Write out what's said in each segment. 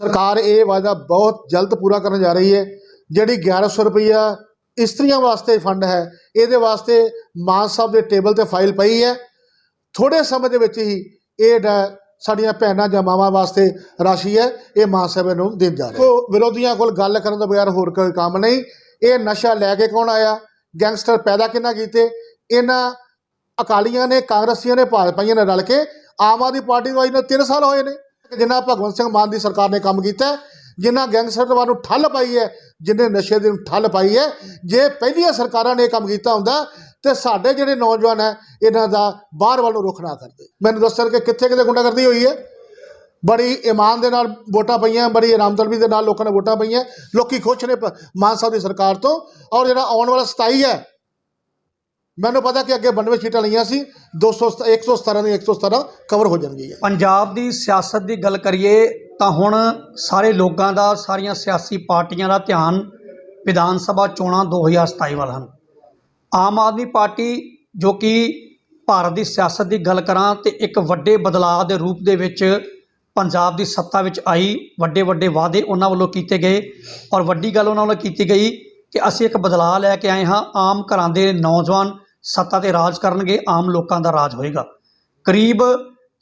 ਸਰਕਾਰ ਇਹ ਵਾਅਦਾ ਬਹੁਤ ਜਲਦ ਪੂਰਾ ਕਰਨ ਜਾ ਰਹੀ ਹੈ। ਜਿਹੜੀ 1100 ਰੁਪਈਆ ਇਸਤਰੀਆਂ ਵਾਸਤੇ ਫੰਡ ਹੈ, ਇਹਦੇ ਵਾਸਤੇ ਮਾਨ ਸਾਹਿਬ ਦੇ ਟੇਬਲ ਤੇ ਫਾਈਲ ਪਈ ਹੈ। ਥੋੜੇ ਸਮੇਂ ਦੇ ਵਿੱਚ ਹੀ ਇਹ ਡ- ਸਾਡੀਆਂ ਭੈਣਾਂ ਜਾਂ ਮਾਵਾਂ ਵਾਸਤੇ ਰਾਸ਼ੀ ਹੈ, ਇਹ ਮਾਨ ਸਾਹਿਬ ਨੂੰ ਦੇਣ ਜਾ ਰਹੇ ਕੋ ਵਿਰੋਧੀਆਂ ਕੋਲ ਗੱਲ ਕਰਨ ਤੋਂ ਬਗੈਰ ਹੋਰ ਕੋਈ ਕੰਮ ਨਹੀਂ। ਇਹ ਨਸ਼ਾ ਲੈ ਕੇ ਕੌਣ ਆਇਆ? ਗੈਂਗਸਟਰ ਪੈਦਾ ਕਿੰਨਾ ਕੀਤੇ? ਇਹਨਾਂ ਅਕਾਲੀਆਂ ਨੇ, ਕਾਂਗਰਸੀਆਂ ਨੇ, ਭਾਜਪਾਈਆਂ ਨੇ ਰਲ ਕੇ ਆਮ ਆਦਮੀ ਪਾਰਟੀ ਨੂੰ ਅੱਜ ਨੂੰ 3 ਸਾਲ ਹੋਏ ਨੇ। ਜਿੰਨਾ ਭਗਵੰਤ ਸਿੰਘ ਮਾਨ ਦੀ ਸਰਕਾਰ ਨੇ ਕੰਮ ਕੀਤਾ ਹੈ, ਜਿਨ੍ਹਾਂ ਗੈਂਗਸਟਰਵਾਦ ਨੂੰ ਠੱਲ ਪਾਈ ਹੈ ਜਿਨੇ ਨਸ਼ੇ ਦੇ ਨੂੰ ਠੱਲ ਪਾਈ ਹੈ ਜੇ ਪਹਿਲੀਆਂ ਸਰਕਾਰਾਂ ਨੇ ਇਹ ਕੰਮ ਕੀਤਾ ਹੁੰਦਾ ਤੇ ਸਾਡੇ ਜਿਹੜੇ ਨੌਜਵਾਨ ਹੈ ਇਹਨਾਂ ਦਾ ਬਾਹਰ ਵੱਲ ਨੂੰ ਰੁਖ ਨਾ ਕਰਦੇ। ਮੈਨੂੰ ਦੱਸਣ ਕਿ ਕਿੱਥੇ ਕਿਤੇ ਗੁੰਡਾਗਰਦੀ ਹੋਈ ਹੈ? ਬੜੀ ਇਮਾਨ ਦੇ ਨਾਲ ਵੋਟਾਂ ਪਈਆਂ ਬੜੀ ਆਰਾਮਦਲਬੀ ਦੇ ਨਾਲ ਲੋਕਾਂ ਨੇ ਵੋਟਾਂ ਪਈਆਂ ਲੋਕੀ ਖੁਸ਼ ਨੇ ਪ- ਮਾਨ ਸਾਹਿਬ ਦੀ ਸਰਕਾਰ ਤੋਂ ਔਰ ਜਿਹੜਾ ਆਉਣ ਵਾਲਾ 27 ਹੈ ਮੈਨੂੰ ਪਤਾ ਕਿ ਅੱਗੇ 92 ਸੀਟਾਂ ਲਈਆਂ ਸੀ 200 117 ਦੀ 117 ਕਵਰ ਹੋ ਜਾਣਗੀਆਂ। ਪੰਜਾਬ ਦੀ ਸਿਆਸਤ ਦੀ ਗੱਲ ਕਰੀਏ ਤਾਂ ਹੁਣ ਸਾਰੇ ਲੋਕਾਂ ਦਾ, ਸਾਰੀਆਂ ਸਿਆਸੀ ਪਾਰਟੀਆਂ ਦਾ ਧਿਆਨ ਵਿਧਾਨ ਸਭਾ ਚੋਣਾਂ 2027 ਵੱਲ ਹਨ। ਆਮ ਆਦਮੀ ਪਾਰਟੀ ਜੋ ਕਿ ਭਾਰਤ ਦੀ ਸਿਆਸਤ ਦੀ ਗੱਲ ਕਰਾਂ ਤੇ ਇੱਕ ਵੱਡੇ ਬਦਲਾਅ ਦੇ ਰੂਪ ਦੇ ਵਿੱਚ ਪੰਜਾਬ ਦੀ ਸੱਤਾ ਵਿੱਚ ਆਈ, ਵੱਡੇ ਵੱਡੇ ਵਾਅਦੇ ਉਹਨਾਂ ਵੱਲੋਂ ਕੀਤੇ ਗਏ ਔਰ ਵੱਡੀ ਗੱਲ ਉਹਨਾਂ ਵੱਲੋਂ ਕੀਤੀ ਗਈ ਕਿ ਅਸੀਂ ਇੱਕ ਬਦਲਾਅ ਲੈ ਕੇ ਆਏ ਹਾਂ। ਆਮ ਘਰਾਂ ਦੇ ਨੌਜਵਾਨ ਸੱਤਾ ਤੇ ਰਾਜ ਕਰਨਗੇ, ਆਮ ਲੋਕਾਂ ਦਾ ਰਾਜ ਹੋਏਗਾ। ਕਰੀਬ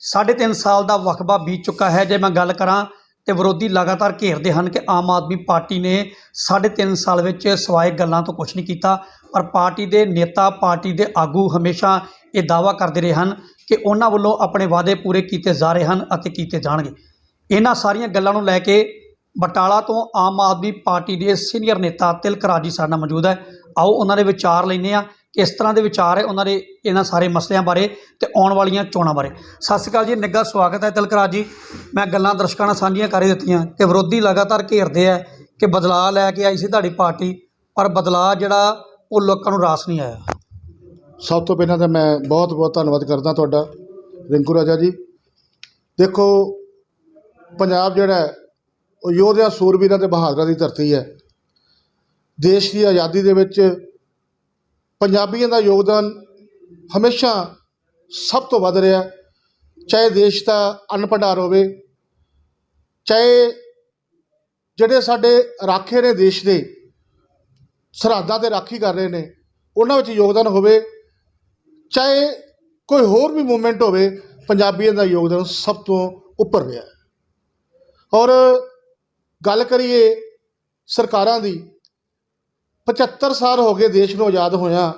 3.5 ਸਾਲ ਦਾ ਵਕਬਾ ਬੀਤ ਚੁੱਕਾ ਹੈ। ਜੇ ਮੈਂ ਗੱਲ ਕਰਾਂ ਤੇ ਵਿਰੋਧੀ ਲਗਾਤਾਰ ਘੇਰਦੇ ਹਨ ਕਿ ਆਮ ਆਦਮੀ ਪਾਰਟੀ ਨੇ 3.5 ਸਾਲ ਵਿੱਚ ਸਵਾਏ ਗੱਲਾਂ ਤੋਂ ਕੁਝ ਨਹੀਂ ਕੀਤਾ, ਪਰ ਪਾਰਟੀ ਦੇ ਨੇਤਾ, ਪਾਰਟੀ ਦੇ ਆਗੂ ਹਮੇਸ਼ਾ ਇਹ ਦਾਵਾ ਕਰਦੇ ਰਹੇ ਹਨ ਕਿ ਉਹਨਾਂ ਵੱਲੋਂ ਆਪਣੇ ਵਾਅਦੇ ਪੂਰੇ ਕੀਤੇ ਜਾ ਰਹੇ ਹਨ ਅਤੇ ਕੀਤੇ ਜਾਣਗੇ। ਇਹਨਾਂ ਸਾਰੀਆਂ ਗੱਲਾਂ ਨੂੰ ਲੈ ਕੇ ਬਟਾਲਾ ਤੋਂ ਆਮ ਆਦਮੀ ਪਾਰਟੀ ਦੇ ਸੀਨੀਅਰ ਨੇਤਾ ਤਿਲਕ ਰਾਜੀ ਸਾਡੇ ਨਾਲ ਮੌਜੂਦ ਹੈ। ਆਓ ਉਹਨਾਂ ਦੇ ਵਿਚਾਰ ਲੈਂਦੇ ਆ ਇਸ ਤਰ੍ਹਾਂ ਦੇ ਵਿਚਾਰ ਹੈ ਉਹਨਾਂ ਦੇ ਇਹਨਾਂ ਸਾਰੇ ਮਸਲਿਆਂ ਬਾਰੇ ਤੇ ਆਉਣ ਵਾਲੀਆਂ ਚੋਣਾਂ ਬਾਰੇ। ਸਤਿ ਸ਼੍ਰੀ ਅਕਾਲ ਜੀ ਨਿੱਘਾ ਸਵਾਗਤ ਹੈ ਤਿਲਕ ਜੀ। ਮੈਂ ਗੱਲਾਂ ਦਰਸ਼ਕਾਂ ਨਾਲ ਸਾਂਝੀਆਂ ਕਰ ਦਿੱਤੀਆਂ ਕਿ ਵਿਰੋਧੀ ਲਗਾਤਾਰ ਘੇਰਦੇ ਆ ਕਿ ਬਦਲਾਅ ਲੈ ਕੇ ਆਈ ਸੀ ਤੁਹਾਡੀ ਪਾਰਟੀ ਪਰ ਬਦਲਾਅ ਜਿਹੜਾ ਉਹ ਲੋਕਾਂ ਨੂੰ ਰਾਸ ਨਹੀਂ ਆਇਆ। ਸਭ ਤੋਂ ਪਹਿਲਾਂ ਤਾਂ ਮੈਂ ਬਹੁਤ ਬਹੁਤ ਧੰਨਵਾਦ ਕਰਦਾ ਤੁਹਾਡਾ ਰਿੰਕੂ ਰਾਜਾ ਜੀ। ਦੇਖੋ ਪੰਜਾਬ ਜਿਹੜਾ ਹੈ, ਉਹ ਯੋਧਿਆਂ ਸੂਰਬੀਰਾਂ ਤੇ ਬਹਾਦਰਾਂ ਦੀ ਧਰਤੀ ਹੈ। ਦੇਸ਼ ਦੀ ਆਜ਼ਾਦੀ ਦੇ ਵਿੱਚ ਪੰਜਾਬੀਆਂ ਦਾ ਯੋਗਦਾਨ ਹਮੇਸ਼ਾ ਸਭ ਤੋਂ ਵੱਧ ਰਿਹਾ ਚਾਹੇ ਦੇਸ਼ ਦਾ ਅੰਨ ਭੰਡਾਰ ਹੋਵੇ, ਚਾਹੇ ਜਿਹੜੇ ਸਾਡੇ ਰਾਖੇ ਨੇ ਦੇਸ਼ ਦੇ, ਸਰਹੱਦਾਂ ਤੇ ਰਾਖੀ ਕਰ ਰਹੇ ਨੇ, ਉਹਨਾਂ ਵਿੱਚ ਯੋਗਦਾਨ ਹੋਵੇ, ਚਾਹੇ ਕੋਈ ਹੋਰ ਵੀ ਮੂਵਮੈਂਟ ਹੋਵੇ, ਪੰਜਾਬੀਆਂ ਦਾ ਯੋਗਦਾਨ ਸਭ ਤੋਂ ਉੱਪਰ ਰਿਹਾ ਔਰ ਗੱਲ ਕਰੀਏ ਸਰਕਾਰਾਂ ਦੀ 75 ਸਾਲ ਹੋ ਗਏ ਦੇਸ਼ ਨੂੰ ਆਜ਼ਾਦ ਹੋਇਆ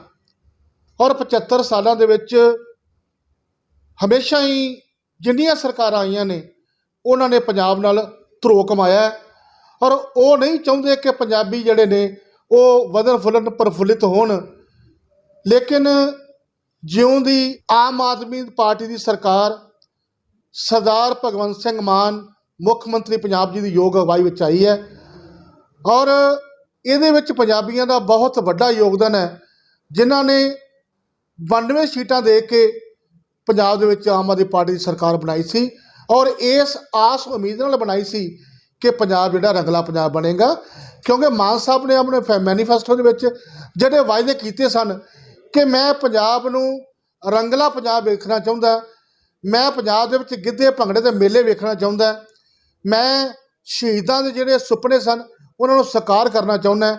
ਔਰ 75 ਸਾਲਾਂ ਦੇ ਵਿੱਚ ਹਮੇਸ਼ਾ ਹੀ ਜਿੰਨੀਆਂ ਸਰਕਾਰਾਂ ਆਈਆਂ ਨੇ, ਉਹਨਾਂ ਨੇ ਪੰਜਾਬ ਨਾਲ ਧਰੋ ਕਮਾਇਆ ਔਰ ਉਹ ਨਹੀਂ ਚਾਹੁੰਦੇ ਕਿ ਪੰਜਾਬੀ ਜਿਹੜੇ ਨੇ ਉਹ ਵਧਣ ਫੁੱਲਣ ਪ੍ਰਫੁੱਲਿਤ ਹੋਣ। ਲੇਕਿਨ ਜਿਉਂ ਦੀ ਆਮ ਆਦਮੀ ਪਾਰਟੀ ਦੀ ਸਰਕਾਰ ਸਰਦਾਰ ਭਗਵੰਤ ਸਿੰਘ ਮਾਨ, ਮੁੱਖ ਮੰਤਰੀ ਪੰਜਾਬ ਜੀ ਦੀ ਯੋਗ ਅਗਵਾਈ ਵਿੱਚ ਆਈ ਹੈ ਔਰ ਇਹਦੇ ਵਿੱਚ ਪੰਜਾਬੀਆਂ ਦਾ ਬਹੁਤ ਵੱਡਾ ਯੋਗਦਾਨ ਹੈ, ਜਿਨ੍ਹਾਂ ਨੇ 92 ਸੀਟਾਂ ਦੇ ਕੇ ਪੰਜਾਬ ਦੇ ਵਿੱਚ ਆਮ ਆਦਮੀ ਪਾਰਟੀ ਦੀ ਸਰਕਾਰ ਬਣਾਈ ਸੀ ਔਰ ਇਸ ਆਸ ਉਮੀਦ ਨਾਲ ਬਣਾਈ ਸੀ ਕਿ ਪੰਜਾਬ ਜਿਹੜਾ ਰੰਗਲਾ ਪੰਜਾਬ ਬਣੇਗਾ, ਕਿਉਂਕਿ ਮਾਨ ਸਾਹਿਬ ਨੇ ਆਪਣੇ ਮੈਨੀਫੈਸਟੋ ਦੇ ਵਿੱਚ ਜਿਹੜੇ ਵਾਅਦੇ ਕੀਤੇ ਸਨ ਕਿ ਮੈਂ ਪੰਜਾਬ ਨੂੰ ਰੰਗਲਾ ਪੰਜਾਬ ਵੇਖਣਾ ਚਾਹੁੰਦਾ, ਮੈਂ ਪੰਜਾਬ ਦੇ ਵਿੱਚ ਗਿੱਧੇ ਭੰਗੜੇ ਦੇ ਮੇਲੇ ਵੇਖਣਾ ਚਾਹੁੰਦਾ, ਮੈਂ ਸ਼ਹੀਦਾਂ ਦੇ ਜਿਹੜੇ ਸੁਪਨੇ ਸਨ ਉਹਨਾਂ ਨੂੰ ਸਾਕਾਰ ਕਰਨਾ ਚਾਹੁੰਦਾ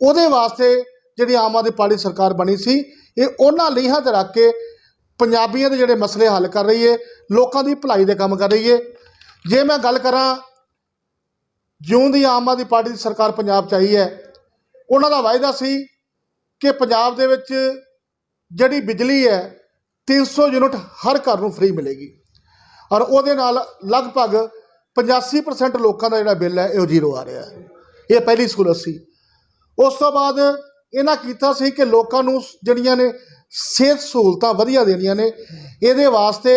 ਉਹਦੇ ਵਾਸਤੇ ਜਿਹੜੀ ਆਮ ਆਦਮੀ ਪਾਰਟੀ ਸਰਕਾਰ ਬਣੀ ਸੀ, ਇਹ ਉਹਨਾਂ ਲੀਹਾਂ ਤੇ ਰੱਖ ਕੇ ਪੰਜਾਬੀਆਂ ਦੇ ਜਿਹੜੇ ਮਸਲੇ ਹੱਲ ਕਰ ਰਹੀ ਏ ਲੋਕਾਂ ਦੀ ਭਲਾਈ ਦੇ ਕੰਮ ਕਰ ਰਹੀ ਏ ਜੇ ਮੈਂ ਗੱਲ ਕਰਾਂ, ਜਿਉਂ ਦੀ ਆਮ ਆਦਮੀ ਪਾਰਟੀ ਦੀ ਸਰਕਾਰ ਪੰਜਾਬ 'ਚ ਆਈ ਹੈ, ਉਹਨਾਂ ਦਾ ਵਾਅਦਾ ਸੀ ਕਿ ਪੰਜਾਬ ਦੇ ਵਿੱਚ ਜਿਹੜੀ ਬਿਜਲੀ ਹੈ 300 ਯੂਨਿਟ ਹਰ ਘਰ ਨੂੰ ਫ੍ਰੀ ਮਿਲੇਗੀ। ਔਰ ਉਹਦੇ ਨਾਲ ਲਗਭਗ 85% ਲੋਕਾਂ ਦਾ ਜਿਹੜਾ ਬਿੱਲ ਹੈ ਇਹ ਜ਼ੀਰੋ ਆ ਰਿਹਾ ਹੈ। ਇਹ ਪਹਿਲੀ ਸਹੂਲਤ ਸੀ। ਉਸ ਤੋਂ ਬਾਅਦ ਇਹਨਾਂ ਕੀਤਾ ਸੀ ਕਿ ਲੋਕਾਂ ਨੂੰ ਜਿਹੜੀਆਂ ਨੇ ਸਿਹਤ ਸਹੂਲਤਾਂ ਵਧੀਆ ਦੇਣੀਆਂ ਨੇ, ਇਹਦੇ ਵਾਸਤੇ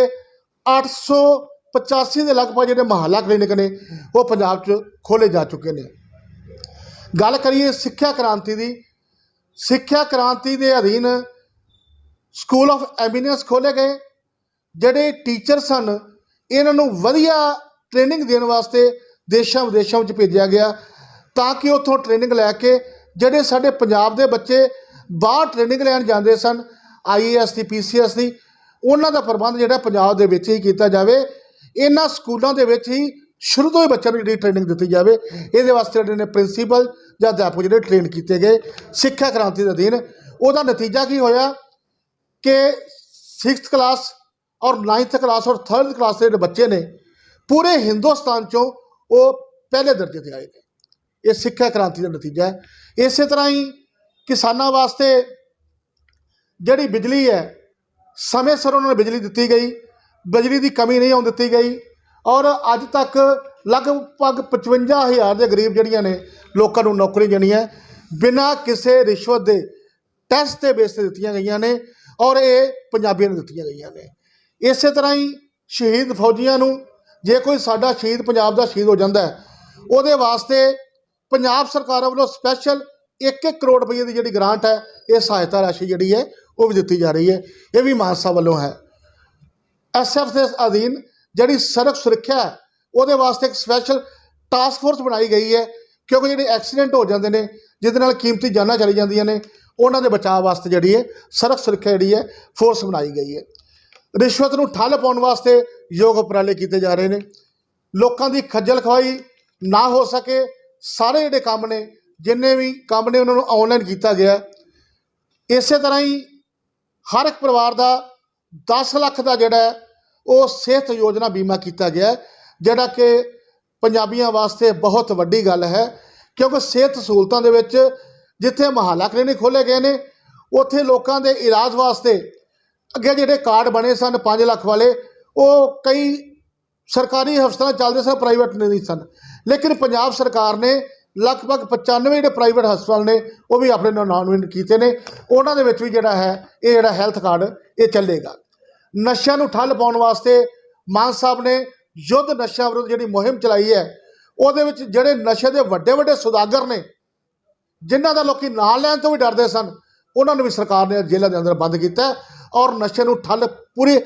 885 ਦੇ ਲਗਭਗ ਜਿਹੜੇ ਮਹੱਲਾ ਕਲੀਨਿਕ ਨੇ, ਉਹ ਪੰਜਾਬ 'ਚ ਖੋਲੇ ਜਾ ਚੁੱਕੇ ਨੇ। ਗੱਲ ਕਰੀਏ ਸਿੱਖਿਆ ਕ੍ਰਾਂਤੀ ਦੀ, ਸਿੱਖਿਆ ਕ੍ਰਾਂਤੀ ਦੇ ਅਧੀਨ ਸਕੂਲ ਆਫ ਐਮੀਨੈਂਸ ਖੋਲੇ ਗਏ, ਜਿਹੜੇ ਟੀਚਰ ਸਨ, ਇਹਨਾਂ ਨੂੰ ਵਧੀਆ ਟ੍ਰੇਨਿੰਗ ਦੇਣ ਵਾਸਤੇ ਦੇਸ਼ਾਂ ਵਿਦੇਸ਼ਾਂ ਵਿੱਚ ਭੇਜਿਆ ਗਿਆ। ਤਾਂ ਕਿ ਉੱਥੋਂ ਟ੍ਰੇਨਿੰਗ ਲੈ ਕੇ ਜਿਹੜੇ ਸਾਡੇ ਪੰਜਾਬ ਦੇ ਬੱਚੇ ਬਾਹਰ ਟ੍ਰੇਨਿੰਗ ਲੈਣ ਜਾਂਦੇ ਸਨ ਆਈਏਐਸ ਦੀ ਪੀਸੀਐਸ ਦੀ, ਉਹਨਾਂ ਦਾ ਪ੍ਰਬੰਧ ਜਿਹੜਾ ਪੰਜਾਬ ਦੇ ਵਿੱਚ ਹੀ ਕੀਤਾ ਜਾਵੇ। ਇਹਨਾਂ ਸਕੂਲਾਂ ਦੇ ਵਿੱਚ ਹੀ ਸ਼ੁਰੂ ਤੋਂ ਹੀ ਬੱਚਿਆਂ ਨੂੰ ਜਿਹੜੀ ਟ੍ਰੇਨਿੰਗ ਦਿੱਤੀ ਜਾਵੇ। ਇਹਦੇ ਵਾਸਤੇ ਜਿਹੜੇ ਨੇ ਪ੍ਰਿੰਸੀਪਲ ਜਾਂ ਅਧਿਆਪਕ ਜਿਹੜੇ ਟ੍ਰੇਨ ਕੀਤੇ ਗਏ ਸਿੱਖਿਆ ਕ੍ਰਾਂਤੀ ਦੇ ਅਧੀਨ। ਉਹਦਾ ਨਤੀਜਾ ਕੀ ਹੋਇਆ ਕਿ 6th ਕਲਾਸ ਔਰ 9th ਕਲਾਸ ਔਰ 3rd ਕਲਾਸ ਦੇ ਜਿਹੜੇ ਬੱਚੇ ਨੇ, ਪੂਰੇ ਹਿੰਦੁਸਤਾਨ ਚੋਂ ਉਹ ਪਹਿਲੇ ਦਰਜੇ ਤੇ ਆਏ ਨੇ। ਇਹ ਸਿੱਖਿਆ ਕ੍ਰਾਂਤੀ ਦਾ ਨਤੀਜਾ ਹੈ। ਇਸੇ ਤਰ੍ਹਾਂ ਹੀ ਕਿਸਾਨਾਂ ਵਾਸਤੇ ਜਿਹੜੀ ਬਿਜਲੀ ਹੈ, ਸਮੇਂ ਸਿਰ ਉਹਨਾਂ ਨੂੰ ਬਿਜਲੀ ਦਿੱਤੀ ਗਈ, ਬਿਜਲੀ ਦੀ ਕਮੀ ਨਹੀਂ ਆਉਣ ਦਿੱਤੀ ਗਈ ਔਰ ਅੱਜ ਤੱਕ ਲਗਭਗ 55000 ਦੇ ਗਰੀਬ ਜਿਹੜੀਆਂ ਨੇ ਲੋਕਾਂ ਨੂੰ ਨੌਕਰੀ ਦੇਣੀ ਹੈ। ਬਿਨਾਂ ਕਿਸੇ ਰਿਸ਼ਵਤ ਦੇ ਟੈਸਟ ਦੇ ਬੇਸ ਤੇ ਦਿੱਤੀਆਂ ਗਈਆਂ ਨੇ ਔਰ ਇਹ ਪੰਜਾਬੀਆਂ ਨੂੰ ਦਿੱਤੀਆਂ ਗਈਆਂ ਨੇ। ਇਸੇ ਤਰ੍ਹਾਂ ਹੀ ਸ਼ਹੀਦ ਫੌਜੀਆਂ ਨੂੰ ਜੇ ਕੋਈ ਸਾਡਾ ਸ਼ਹੀਦ ਪੰਜਾਬ ਦਾ ਸ਼ਹੀਦ ਹੋ ਜਾਂਦਾ ਹੈ, ਉਹਦੇ ਵਾਸਤੇ ਪੰਜਾਬ ਸਰਕਾਰ ਵੱਲੋਂ ਸਪੈਸ਼ਲ 1-1 ਕਰੋੜ ਰੁਪਏ ਦੀ ਜਿਹੜੀ ਗ੍ਰਾਂਟ ਹੈ, ਇਹ ਸਹਾਇਤਾ ਰਾਸ਼ੀ ਜਿਹੜੀ ਹੈ, ਉਹ ਵੀ ਦਿੱਤੀ ਜਾ ਰਹੀ ਹੈ। ਇਹ ਵੀ ਮਾਨਸਾ ਵੱਲੋਂ ਹੈ। ਐਸਐਫ ਦੇ ਅਧੀਨ ਜਿਹੜੀ ਸੜਕ ਸੁਰੱਖਿਆ ਹੈ, ਉਹਦੇ ਵਾਸਤੇ ਇੱਕ ਸਪੈਸ਼ਲ ਟਾਸਕ ਫੋਰਸ ਬਣਾਈ ਗਈ ਹੈ, ਕਿਉਂਕਿ ਜਿਹੜੇ ਐਕਸੀਡੈਂਟ ਹੋ ਜਾਂਦੇ ਨੇ, ਜਿਹਦੇ ਨਾਲ ਕੀਮਤੀ ਜਾਨਾਂ ਚਲੀ ਜਾਂਦੀਆਂ ਨੇ, ਉਹਨਾਂ ਦੇ ਬਚਾਅ ਵਾਸਤੇ ਜਿਹੜੀ ਹੈ, ਸੜਕ ਸੁਰੱਖਿਆ ਜਿਹੜੀ ਹੈ ਫੋਰਸ ਬਣਾਈ ਗਈ ਹੈ। ਰਿਸ਼ਵਤ ਨੂੰ ਠੱਲ ਪਾਉਣ ਵਾਸਤੇ ਯੋਗ ਉਪਰਾਲੇ ਕੀਤੇ ਜਾ ਰਹੇ ਨੇ। ਲੋਕਾਂ ਦੀ ਖੱਜਲ ਖਵਾਈ ਨਾ ਹੋ ਸਕੇ ਸਾਰੇ ਜਿਹੜੇ ਕੰਮ ਨੇ, ਜਿੰਨੇ ਵੀ ਕੰਮ ਨੇ ਉਹਨਾਂ ਨੂੰ ਆਨਲਾਈਨ ਕੀਤਾ ਗਿਆ ਇਸੇ ਤਰ੍ਹਾਂ ਹੀ ਹਰ ਇੱਕ ਪਰਿਵਾਰ ਦਾ 10 ਲੱਖ ਦਾ ਜਿਹੜਾ ਉਹ ਸਿਹਤ ਯੋਜਨਾ ਬੀਮਾ ਕੀਤਾ ਗਿਆ ਜਿਹੜਾ ਕਿ ਪੰਜਾਬੀਆਂ ਵਾਸਤੇ ਬਹੁਤ ਵੱਡੀ ਗੱਲ ਹੈ, ਕਿਉਂਕਿ ਸਿਹਤ ਸਹੂਲਤਾਂ ਦੇ ਵਿੱਚ ਜਿੱਥੇ ਮਹੱਲਾ ਕਲੀਨਿਕ ਖੋਲ੍ਹੇ ਗਏ ਨੇ, ਉੱਥੇ ਲੋਕਾਂ ਦੇ ਇਲਾਜ ਵਾਸਤੇ ਅੱਗੇ ਜਿਹੜੇ ਕਾਰਡ ਬਣੇ ਸਨ 5 ਲੱਖ ਵਾਲੇ, ਉਹ ਕਈ ਸਰਕਾਰੀ ਹਸਪਤਾਲਾਂ ਚੱਲਦੇ ਸਨ ਪ੍ਰਾਈਵੇਟ ਨਹੀਂ ਸਨ। ਲੇਕਿਨ ਪੰਜਾਬ ਸਰਕਾਰ ਨੇ ਲਗਭਗ 95 ਜਿਹੜੇ ਪ੍ਰਾਈਵੇਟ ਹਸਪਤਾਲ ਨੇ, ਉਹ ਵੀ ਆਪਣੇ ਨਾਮਜ਼ਦ ਕੀਤੇ ਨੇ। ਉਹਨਾਂ ਦੇ ਵਿੱਚ ਵੀ ਜਿਹੜਾ ਹੈ, ਇਹ ਜਿਹੜਾ ਹੈਲਥ ਕਾਰਡ, ਇਹ ਚੱਲੇਗਾ। ਨਸ਼ਿਆਂ ਨੂੰ ਠੱਲ ਪਾਉਣ ਵਾਸਤੇ ਮਾਨ ਸਾਹਿਬ ਨੇ ਯੁੱਧ ਨਸ਼ਾ ਵਿਰੁੱਧ ਜਿਹੜੀ ਮੁਹਿੰਮ ਚਲਾਈ ਹੈ, ਉਹਦੇ ਵਿੱਚ ਜਿਹੜੇ ਨਸ਼ੇ ਦੇ ਵੱਡੇ ਵੱਡੇ ਸੁਦਾਗਰ ਨੇ, ਜਿਨ੍ਹਾਂ ਦਾ ਲੋਕੀ ਨਾਂ ਲੈਣ ਤੋਂ ਵੀ ਡਰਦੇ ਸਨ, ਉਹਨਾਂ ਨੂੰ ਵੀ ਸਰਕਾਰ ਨੇ ਜੇਲ੍ਹਾਂ ਦੇ ਅੰਦਰ ਬੰਦ ਕੀਤਾ ਔਰ ਨਸ਼ੇ ਨੂੰ ਠੱਲ ਪੂਰੀ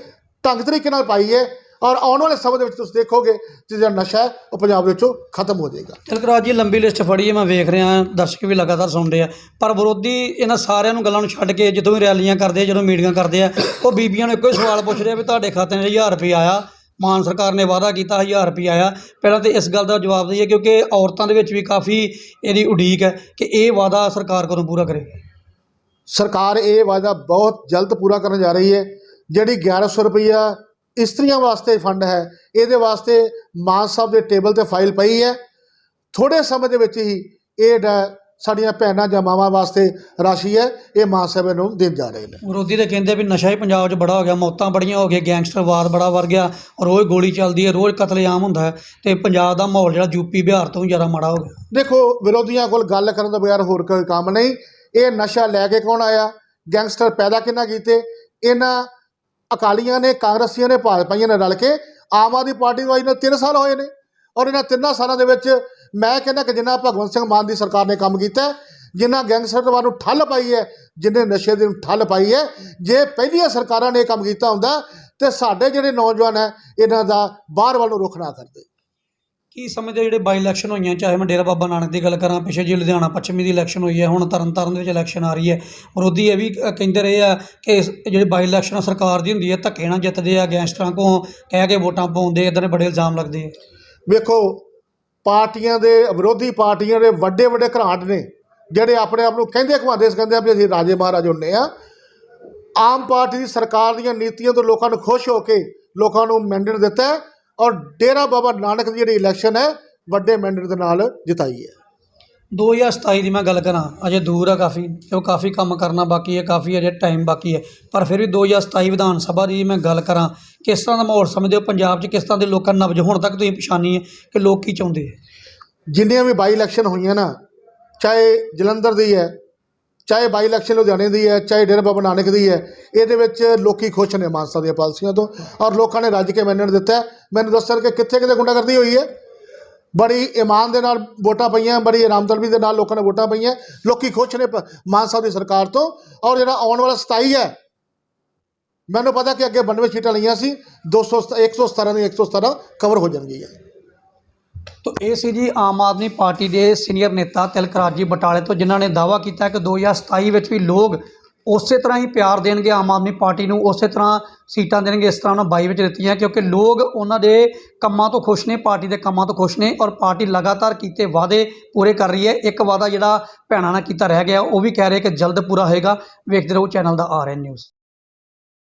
ਢੰਗ ਤਰੀਕੇ ਨਾਲ ਪਾਈ ਹੈ। ਔਰ ਆਉਣ ਵਾਲੇ ਸਮੇਂ ਦੇ ਵਿੱਚ ਤੁਸੀਂ ਦੇਖੋਗੇ ਕਿ ਜਿਹੜਾ ਨਸ਼ਾ ਹੈ ਉਹ ਪੰਜਾਬ ਵਿੱਚੋਂ ਖਤਮ ਹੋ ਜਾਏਗਾ। ਤਿਲਕਰਾਜ ਜੀ ਲੰਬੀ ਲਿਸਟ ਫੜੀ ਹੈ ਮੈਂ ਵੇਖ ਰਿਹਾ ਦਰਸ਼ਕ ਵੀ ਲਗਾਤਾਰ ਸੁਣਦੇ ਆ। ਪਰ ਵਿਰੋਧੀ ਇਹਨਾਂ ਸਾਰਿਆਂ ਨੂੰ ਗੱਲਾਂ ਨੂੰ ਛੱਡ ਕੇ ਜਦੋਂ ਵੀ ਰੈਲੀਆਂ ਕਰਦੇ ਆ ਜਦੋਂ ਮੀਟਿੰਗਾਂ ਕਰਦੇ ਆ ਉਹ ਬੀਬੀਆਂ ਨੂੰ ਇੱਕੋ ਹੀ ਸਵਾਲ ਪੁੱਛਦੇ ਆ ਵੀ ਤੁਹਾਡੇ ਖਾਤੇ 'ਚ 1000 ਰੁਪਏ ਆਇਆ। ਮਾਨ ਸਰਕਾਰ ਨੇ ਵਾਅਦਾ ਕੀਤਾ 1000 ਰੁਪਏ ਆਇਆ। ਪਹਿਲਾਂ ਤੇ ਇਸ ਗੱਲ ਦਾ ਜਵਾਬ ਦਈਏ ਕਿਉਂਕਿ ਔਰਤਾਂ ਦੇ ਵਿੱਚ ਵੀ ਕਾਫੀ ਇਹਦੀ ਉਡੀਕ ਹੈ ਕਿ ਇਹ ਵਾਅਦਾ ਸਰਕਾਰ ਕਦੋਂ ਪੂਰਾ ਕਰੇਗੀ ਸਰਕਾਰ ਇਹ ਵਾਅਦਾ ਬਹੁਤ ਜਲਦ ਪੂਰਾ ਕਰਨ ਜਾ ਰਹੀ ਹੈ ਜਿਹੜੀ 1100 ਰੁਪਈਆ ਇਸਤਰੀਆਂ ਵਾਸਤੇ ਫੰਡ ਹੈ। ਇਹਦੇ ਵਾਸਤੇ ਮਾਨ ਸਾਹਿਬ ਦੇ ਟੇਬਲ ਤੇ ਫਾਈਲ ਪਈ ਹੈ। ਥੋੜੇ ਸਮੇਂ ਦੇ ਵਿੱਚ ਹੀ ਇਹ ਸਾਡੀਆਂ ਭੈਣਾਂ ਜਾਂ ਮਾਵਾਂ ਵਾਸਤੇ ਰਾਸ਼ੀ ਹੈ। ਇਹ ਮਾਨ ਸਾਹਿਬ ਨੂੰ ਦੇਣ ਜਾ ਰਹੇ ਨੇ। ਵਿਰੋਧੀ ਤੇ ਕਹਿੰਦੇ ਵੀ ਨਸ਼ਾ ਹੀ ਪੰਜਾਬ 'ਚ ਬੜਾ ਹੋ ਗਿਆ ਮੌਤਾਂ ਬੜੀਆਂ ਹੋ ਗਈਆਂ ਗੈਂਗਸਟਰਵਾਦ ਬੜਾ ਵਰ ਗਿਆ ਰੋਜ਼ ਗੋਲੀ ਚੱਲਦੀ ਹੈ ਰੋਜ਼ ਕਤਲੇਆਮ ਹੁੰਦਾ ਹੈ ਤੇ ਪੰਜਾਬ ਦਾ ਮਾਹੌਲ ਜਿਹੜਾ ਯੂਪੀ ਬਿਹਾਰ ਤੋਂ ਵੀ ਜ਼ਿਆਦਾ ਮਾੜਾ ਹੋ ਗਿਆ। ਦੇਖੋ ਵਿਰੋਧੀਆਂ ਕੋਲ ਗੱਲ ਕਰਨ ਤੋਂ ਬਗੈਰ ਹੋਰ ਕੋਈ ਕੰਮ ਨਹੀਂ। ਇਹ ਨਸ਼ਾ ਲੈ ਕੇ ਕੌਣ ਆਇਆ? ਗੈਂਗਸਟਰ ਪੈਦਾ ਕਿਹਨਾਂ ਕੀਤੇ? ਇਹਨਾਂ ਅਕਾਲੀਆਂ ਨੇ ਕਾਂਗਰਸੀਆਂ ਨੇ ਭਾਜਪਾਈਆਂ ਨੇ ਰਲ ਕੇ ਆਮ ਆਦਮੀ ਪਾਰਟੀ ਨੂੰ ਅੱਜ ਨਾਲ 3 ਸਾਲ ਹੋਏ ਨੇ। ਔਰ ਇਹਨਾਂ ਤਿੰਨਾਂ ਸਾਲਾਂ ਦੇ ਵਿੱਚ ਮੈਂ ਕਹਿੰਦਾ ਕਿ ਜਿੰਨਾ ਭਗਵੰਤ ਸਿੰਘ ਮਾਨ ਦੀ ਸਰਕਾਰ ਨੇ ਕੰਮ ਕੀਤਾ ਹੈ, ਜਿੰਨਾ ਗੈਂਗਸਟਰਵਾਦ ਨੂੰ ਠੱਲ ਪਾਈ ਹੈ ਜਿੰਨੇ ਨਸ਼ੇ ਦੇ ਨੂੰ ਠੱਲ ਪਾਈ ਹੈ ਜੇ ਪਹਿਲੀਆਂ ਸਰਕਾਰਾਂ ਨੇ ਇਹ ਕੰਮ ਕੀਤਾ ਹੁੰਦਾ ਤੇ ਸਾਡੇ ਜਿਹੜੇ ਨੌਜਵਾਨ ਹੈ ਇਹਨਾਂ ਦਾ ਬਾਹਰ ਵੱਲ ਨੂੰ ਰੁਖ ਨਾ ਕਰਦੇ। ਕੀ ਸਮਝਦੇ ਜਿਹੜੇ ਬਾਈ ਇਲੈਕਸ਼ਨ ਹੋਈਆਂ, ਚਾਹੇ ਮੈਂ ਡੇਰਾ ਬਾਬਾ ਨਾਨਕ ਦੀ ਗੱਲ ਕਰਾਂ, ਪਿੱਛੇ ਜੀ ਲੁਧਿਆਣਾ ਪੱਛਮੀ ਦੀ ਇਲੈਕਸ਼ਨ ਹੋਈ ਹੈ, ਹੁਣ ਤਰਨਤਾਰਨ ਦੇ ਵਿੱਚ ਇਲੈਕਸ਼ਨ ਆ ਰਹੀ ਹੈ। ਵਿਰੋਧੀ ਇਹ ਵੀ ਕਹਿੰਦੇ ਰਹੇ ਆ ਕਿ ਇਸ ਜਿਹੜੀ ਬਾਈ ਇਲੈਕਸ਼ਨ ਸਰਕਾਰ ਦੀ ਹੁੰਦੀ ਹੈ, ਧੱਕੇ ਨਾਲ ਜਿੱਤਦੇ ਆ ਗੈਂਗਸਟਰਾਂ ਕੋ ਕਹਿ ਕੇ ਵੋਟਾਂ ਪਾਉਂਦੇ ਇਦਾਂ ਦੇ ਬੜੇ ਇਲਜ਼ਾਮ ਲੱਗਦੇ ਆ। ਵੇਖੋ, ਪਾਰਟੀਆਂ ਦੇ, ਵਿਰੋਧੀ ਪਾਰਟੀਆਂ ਦੇ ਵੱਡੇ ਵੱਡੇ ਘਰਾਟ ਨੇ, ਜਿਹੜੇ ਆਪਣੇ ਆਪ ਨੂੰ ਕਹਿੰਦੇ ਘਵਾਉਂਦੇ ਕਹਿੰਦੇ ਆ ਵੀ ਅਸੀਂ ਰਾਜੇ ਮਹਾਰਾਜ ਹੁੰਨੇ ਆ। ਆਮ ਪਾਰਟੀ ਦੀ ਸਰਕਾਰ ਦੀਆਂ ਨੀਤੀਆਂ ਤੋਂ ਲੋਕਾਂ ਨੂੰ ਖੁਸ਼ ਹੋ ਕੇ ਲੋਕਾਂ ਨੂੰ ਮੈਂਡੇਟ ਦਿੱਤਾ ਔਰ ਡੇਰਾ ਬਾਬਾ ਨਾਨਕ ਦੀ ਜਿਹੜੀ ਇਲੈਕਸ਼ਨ ਹੈ ਵੱਡੇ ਮੈਂਡੇਟ ਦੇ ਨਾਲ ਜਿਤਾਈ ਹੈ। 2027 ਦੀ ਮੈਂ ਗੱਲ ਕਰਾਂ ਅਜੇ ਦੂਰ ਆ ਕਾਫੀ ਕਿਉਂ ਕਾਫੀ ਕੰਮ ਕਰਨਾ ਬਾਕੀ ਹੈ ਕਾਫੀ ਅਜੇ ਟਾਈਮ ਬਾਕੀ ਹੈ। ਪਰ ਫਿਰ ਵੀ 2027 ਵਿਧਾਨ ਸਭਾ ਦੀ ਮੈਂ ਗੱਲ ਕਰਾਂ ਕਿਸ ਤਰ੍ਹਾਂ ਦਾ ਮਾਹੌਲ ਸਮਝਦੇ ਹੋ? ਪੰਜਾਬ 'ਚ ਕਿਸ ਤਰ੍ਹਾਂ ਦੇ ਲੋਕਾਂ ਨਬਜ ਹੁਣ ਤੱਕ ਤੁਸੀਂ ਪਛਾਣੀ ਹੈ ਕਿ ਲੋਕ ਕੀ ਚਾਹੁੰਦੇ ਹੈ? ਜਿੰਨੀਆਂ ਵੀ ਬਾਈ ਇਲੈਕਸ਼ਨ ਹੋਈਆਂ ਨਾ ਚਾਹੇ ਜਲੰਧਰ ਦੀ ਹੈ ਚਾਹੇ ਬਾਈ ਇਲੈਕਸ਼ਨ ਲੁਧਿਆਣੇ ਦੀ ਹੈ, ਚਾਹੇ ਡੇਰਾ ਬਾਬਾ ਨਾਨਕ ਦੀ ਹੈ, ਇਹਦੇ ਵਿੱਚ ਲੋਕੀ ਖੁਸ਼ ਨੇ ਮਾਨਸਾ ਦੀਆਂ ਪਾਲਿਸੀਆਂ ਤੋਂ ਔਰ ਲੋਕਾਂ ਨੇ ਰੱਜ ਕੇ ਮੈਨਣ ਦਿੱਤਾ ਮੈਨੂੰ ਦੱਸਣ ਕਿ ਕਿੱਥੇ ਕਿਤੇ ਗੁੰਡਾਗਰਦੀ ਹੋਈ ਹੈ। ਬੜੀ ਇਮਾਨ ਦੇ ਨਾਲ ਵੋਟਾਂ ਪਈਆਂ, ਬੜੀ ਆਰਾਮਦਲਬੀ ਦੇ ਨਾਲ ਲੋਕਾਂ ਨੇ ਵੋਟਾਂ ਪਈਆਂ। ਲੋਕੀ ਖੁਸ਼ ਨੇ ਪ- ਮਾਨ ਦੀ ਸਰਕਾਰ ਤੋਂ ਔਰ ਜਿਹੜਾ ਆਉਣ ਵਾਲਾ 27 ਹੈ, ਮੈਨੂੰ ਪਤਾ ਕਿ ਅੱਗੇ 92 ਸੀਟਾਂ ਲਈਆਂ ਸੀ 200 117 ਦੀ 117 ਕਵਰ ਹੋ ਜਾਣਗੀਆਂ। ਤੋ ਇਹ ਸੀ ਜੀ ਆਮ ਆਦਮੀ ਪਾਰਟੀ ਦੇ ਸੀਨੀਅਰ ਨੇਤਾ ਤਿਲਕਰਾਜ ਜੀ ਬਟਾਲੇ ਤੋਂ, ਜਿਨ੍ਹਾਂ ਨੇ ਦਾਵਾ ਕੀਤਾ ਕਿ 2027 ਵਿੱਚ ਵੀ ਲੋਕ ਉਸੇ ਤਰ੍ਹਾਂ ਹੀ ਪਿਆਰ ਦੇਣਗੇ ਆਮ ਆਦਮੀ ਪਾਰਟੀ ਨੂੰ, ਉਸੇ ਤਰ੍ਹਾਂ ਸੀਟਾਂ ਦੇਣਗੇ, ਇਸ ਤਰ੍ਹਾਂ ਉਹਨਾਂ 22 ਵਿੱਚ ਦਿੱਤੀਆਂ, ਕਿਉਂਕਿ ਲੋਕ ਉਹਨਾਂ ਦੇ ਕੰਮਾਂ ਤੋਂ ਖੁਸ਼ ਨੇ, ਪਾਰਟੀ ਦੇ ਕੰਮਾਂ ਤੋਂ ਖੁਸ਼ ਨੇ ਔਰ ਪਾਰਟੀ ਲਗਾਤਾਰ ਕੀਤੇ ਵਾਅਦੇ ਪੂਰੇ ਕਰ ਰਹੀ ਹੈ। ਇੱਕ ਵਾਅਦਾ ਜਿਹੜਾ ਭੈਣਾਂ ਨਾਲ ਕੀਤਾ ਰਹਿ ਗਿਆ, ਉਹ ਵੀ ਕਹਿ ਰਹੇ ਕਿ ਜਲਦ ਪੂਰਾ ਹੋਏਗਾ। ਵੇਖਦੇ ਰਹੋ ਚੈਨਲ ਦਾ ਆਰ ਐਨ ਨਿਊਜ਼।